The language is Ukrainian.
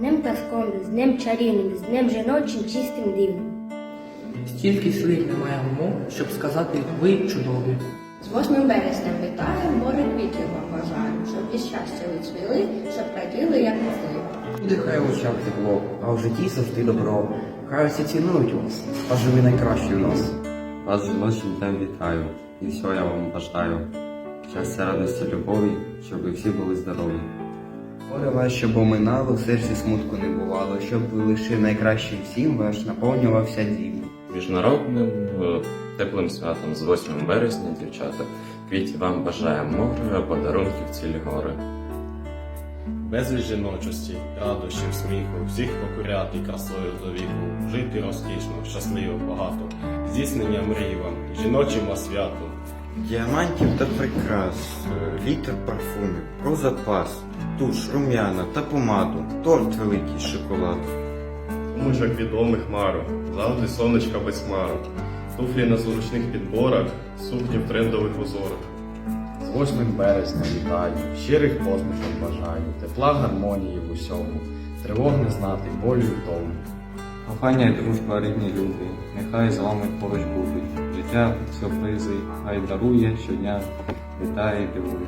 днем чарівним, з днем жіночим, чистим дивним. Стільки слів немає мов, щоб сказати ви чудові. З 8 березня вітаю, море квітів вам бажаю, щоб і щастя ви цвіли, щоб раділи, як могли. Люди хай в очах тепло, а в житті завжди добро. Хай усі цінують вас, адже ви найкращі в нас. Вас з жіночим днем вітаю і всього я вам бажаю. Щастя, радості, любові, щоб ви всі були здорові. Горе вас, щоб оминало, в серці смутку не бувало, щоб ви лише найкращим всім ваш наповнювався дім. Міжнародним е, теплим святом з 8 березня, дівчата, квітів вам бажаємо море, подарунків цілі гори. Безліч жіночості, радощів, сміху, всіх покоряти красою до віку, жити розкішно, щасливо, багато, здійснення мрій вам, жіночим святу. Діамантів та прикрас, е, літр парфумів, про запас, туш, рум'яна та помаду, торт великий з шоколаду. Сумочок відомих марок, завжди сонечка без хмарок, туфлі на зручних підборах, сукні в трендових узорах. З 8 березня вітаю, щирих посмішок бажаю, тепла гармонії в усьому, тривог не знати, болю й тому. Кохання і дружба, рідні люди, нехай з вами поруч будуть. Життя сюрпризи, хай дарує щодня, вітає і дивує.